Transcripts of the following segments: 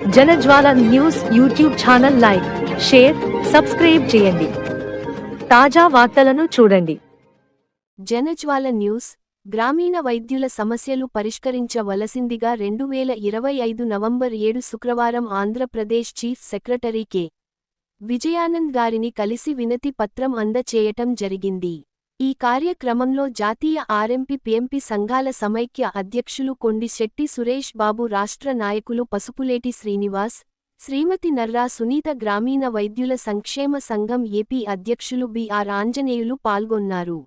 Janajwala news YouTube channel like share subscribe చేయండి. తాజా వార్తలను చూడండి. జనజ్వాల న్యూస్ గ్రామీణ వైద్యుల సమస్యలు పరిష్కరించవలసిందిగా రెండు వేల ఇరవై ఐదు నవంబర్ ఏడు శుక్రవారం Andhra Pradesh chief secretary K. Vijayanand garu కలిసి వినతి పత్రం అందచేయటం జరిగింది. ఈ కార్యక్రమంలో జాతీయ ఆర్ఎంపీ పిఎంపీ సంఘాల సమైక్య అధ్యక్షులు కొండిశెట్టి సురేష్ బాబు రాష్ట్ర నాయకులు పసుపులేటి శ్రీనివాస్ శ్రీమతి నర్రా సునీత గ్రామీణ వైద్యుల సంక్షేమ సంఘం ఏపీ అధ్యక్షులు బిఆర్ ఆంజనేయులు పాల్గొన్నారు.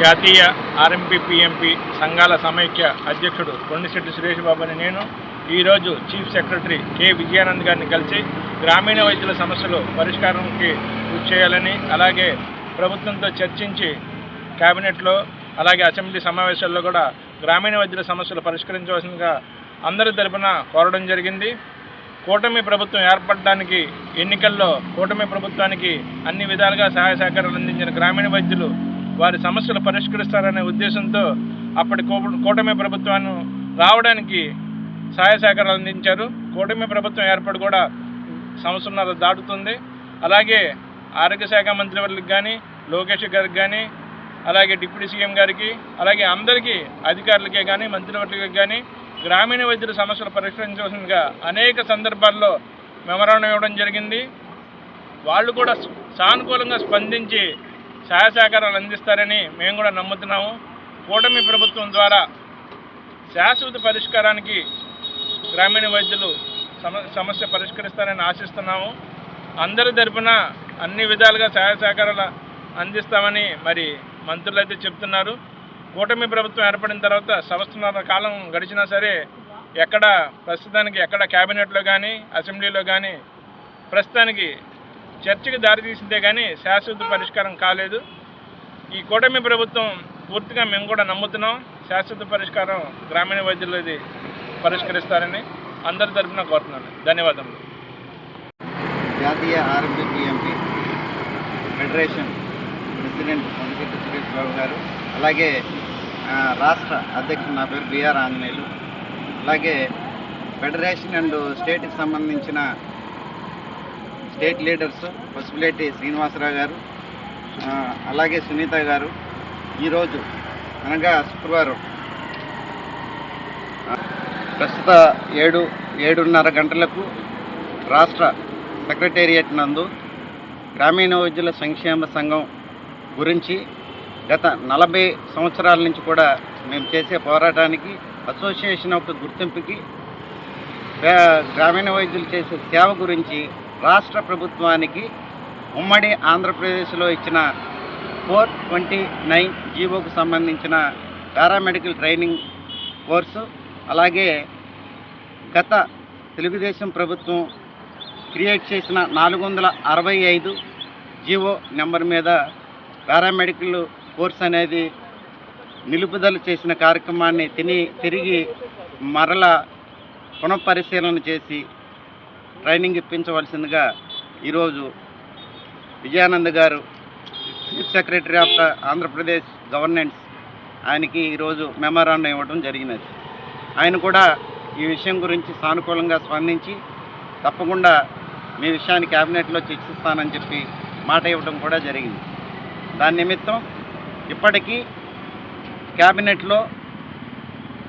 జాతీయ ఆర్ఎంపీ పిఎంపీ సంఘాల సమైక్య అధ్యక్షుడు కొండిశెట్టి సురేష్ బాబు అని నేను. ఈరోజు chief secretary K Vijayanand garu కలిసి గ్రామీణ వైద్యుల సమస్యలు పరిష్కారానికి కృషి చేయాలని అలాగే ప్రభుత్వంతో చర్చించి కేబినెట్లో అలాగే అసెంబ్లీ సమావేశాల్లో కూడా గ్రామీణ వైద్యుల సమస్యలు పరిష్కరించవలసిందిగా అందరి తరపున కోరడం జరిగింది. కూటమి ప్రభుత్వం ఏర్పడడానికి ఎన్నికల్లో కూటమి ప్రభుత్వానికి అన్ని విధాలుగా సహాయ సహకారాలు అందించిన గ్రామీణ వైద్యులు వారి సమస్యలు పరిష్కరిస్తారనే ఉద్దేశంతో అప్పటి కూటమి ప్రభుత్వాన్ని రావడానికి సహాయ సహకారాలు అందించారు. కూటమి ప్రభుత్వం ఏర్పడి కూడా సంవత్సరంన్నర దాటుతుంది. అలాగే ఆరోగ్య శాఖ మంత్రి కానీ లోకేష్ గారికి కానీ అలాగే డిప్యూటీ సీఎం గారికి అలాగే అందరికీ అధికారులకే కానీ మంత్రివర్లకి కానీ గ్రామీణ వైద్యుల సమస్యలు పరిష్కరించవలసిందిగా అనేక సందర్భాల్లో మెమరాండం ఇవ్వడం జరిగింది. వాళ్ళు కూడా సానుకూలంగా స్పందించి సహాయ సహకారాలు అందిస్తారని మేము కూడా నమ్ముతున్నాము. కూటమి ప్రభుత్వం ద్వారా శాశ్వత పరిష్కారానికి గ్రామీణ వైద్యులు సమ సమస్య పరిష్కరిస్తారని ఆశిస్తున్నాము. అందరి తరపున అన్ని విధాలుగా సహాయ సహకారాలు అందిస్తామని మరి మంత్రులు అయితే చెప్తున్నారు. కూటమి ప్రభుత్వం ఏర్పడిన తర్వాత సంవత్సరాల కాలం గడిచినా సరే ఎక్కడ ప్రస్తుతానికి ఎక్కడ క్యాబినెట్లో కానీ అసెంబ్లీలో కానీ ప్రస్తుతానికి చర్చకు దారితీసిందే కానీ శాశ్వత పరిష్కారం కాలేదు. ఈ కూటమి ప్రభుత్వం పూర్తిగా మేము కూడా నమ్ముతున్నాం. శాశ్వత పరిష్కారం గ్రామీణ వైద్యులది పరిష్కరిస్తారని అందరి తరఫున కోరుతున్నాను. ధన్యవాదములు. జాతీయ ఆరోగ్య ఫెడరేషన్ ప్రెసిడెంట్ కొండశెట్టి సురేష్ బాబు గారు అలాగే రాష్ట్ర అధ్యక్షుడు నా పేరు బిఆర్ ఆంజనేయులు. అలాగే ఫెడరేషన్ అండ్ స్టేట్కి సంబంధించిన స్టేట్ లీడర్స్ పసుపులేటి శ్రీనివాసరావు గారు అలాగే సునీత గారు ఈరోజు అనగా శుక్రవారం ప్రస్తుత ఏడు ఏడున్నర గంటలకు రాష్ట్ర సెక్రటేరియట్ నందు గ్రామీణ వైద్యుల సంక్షేమ సంఘం గురించి గత నలభై సంవత్సరాల నుంచి కూడా మేము చేసే పోరాటానికి అసోసియేషన్ యొక్క గుర్తింపుకి గ్రా- గ్రామీణ వైద్యులు చేసే సేవ గురించి రాష్ట్ర ప్రభుత్వానికి ఉమ్మడి ఆంధ్రప్రదేశ్లో ఇచ్చిన ఫోర్ ట్వంటీ నైన్ జీవోకు సంబంధించిన పారామెడికల్ ట్రైనింగ్ కోర్సు అలాగే గత తెలుగుదేశం ప్రభుత్వం క్రియేట్ చేసిన నాలుగు వందల అరవై ఐదు జీవో నెంబర్ మీద పారామెడికల్ కోర్స్ అనేది నిలుపుదల చేసిన కార్యక్రమాన్ని తిని తిరిగి మరల పునఃపరిశీలన చేసి ట్రైనింగ్ ఇప్పించవలసిందిగా ఈరోజు Vijayanand garu chief secretary of the Andhra Pradesh governance ఆయనకి ఈరోజు మెమోరాండం ఇవ్వడం జరిగినది. ఆయన కూడా ఈ విషయం గురించి సానుకూలంగా స్పందించి తప్పకుండా మీ విషయాన్ని క్యాబినెట్లో చర్చిస్తానని చెప్పి మాట ఇవ్వడం కూడా జరిగింది. దాని నిమిత్తం ఇప్పటికీ క్యాబినెట్లో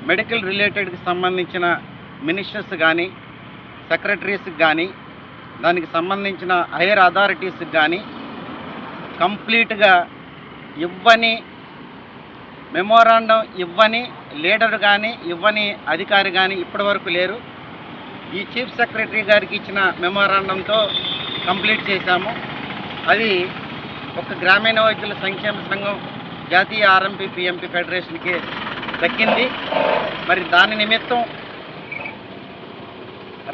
మెడికల్ రిలేటెడ్కి సంబంధించిన మినిస్టర్స్ కానీ సెక్రటరీస్కి కానీ దానికి సంబంధించిన హైయర్ అథారిటీస్కి కానీ కంప్లీట్గా ఇవ్వని మెమోరాండం ఇవ్వని లీడర్ కానీ ఇవ్వని అధికారి కానీ ఇప్పటివరకు లేరు. ఈ చీఫ్ సెక్రటరీ గారికి ఇచ్చిన మెమోరాండంతో కంప్లీట్ చేశాము. అది ఒక గ్రామీణ వైద్యుల సంక్షేమ సంఘం జాతీయ ఆర్ఎంపీ పిఎంపీ ఫెడరేషన్కి దక్కింది. మరి దాని నిమిత్తం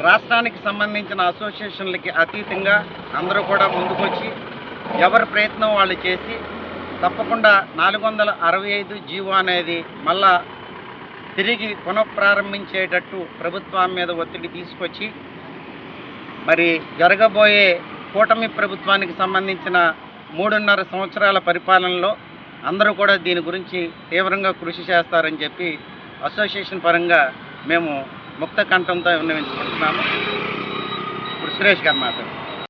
రాష్ట్రానికి సంబంధించిన అసోసియేషన్లకి అతీతంగా అందరూ కూడా ముందుకొచ్చి ఎవరి ప్రయత్నం వాళ్ళు చేసి తప్పకుండా నాలుగు వందల అరవై ఐదు జీవో అనేది మళ్ళా తిరిగి పునఃప్రారంభించేటట్టు ప్రభుత్వం మీద ఒత్తిడి తీసుకొచ్చి మరి జరగబోయే కూటమి ప్రభుత్వానికి సంబంధించిన మూడున్నర సంవత్సరాల పరిపాలనలో అందరూ కూడా దీని గురించి తీవ్రంగా కృషి చేస్తారని చెప్పి అసోసియేషన్ పరంగా మేము ముక్త కంఠంతో విన్నవించుకుంటున్నాము. ఇప్పుడు సురేష్ గారు మాట్లాడు